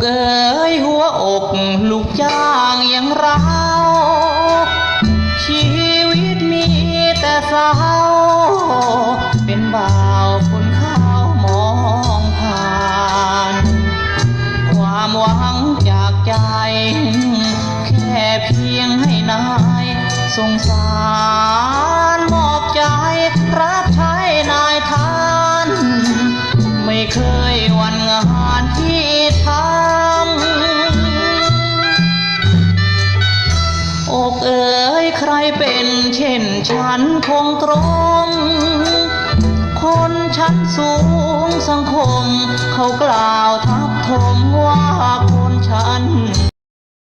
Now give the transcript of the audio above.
เกยหัวอกลูกจ้างอย่างเรา ชีวิตมีแต่เศร้า เป็นบ่าวคนข้าวมองผ่าน ความหวังจากใจ แค่เพียงให้นายสงสารมอบใจรับใช้นายทาน ไม่เคยวันงานที่ทำ ยเป็นเช่นฉันคงตรง คนชั้นสูงสังคม เขากล่าวทับทมว่าคน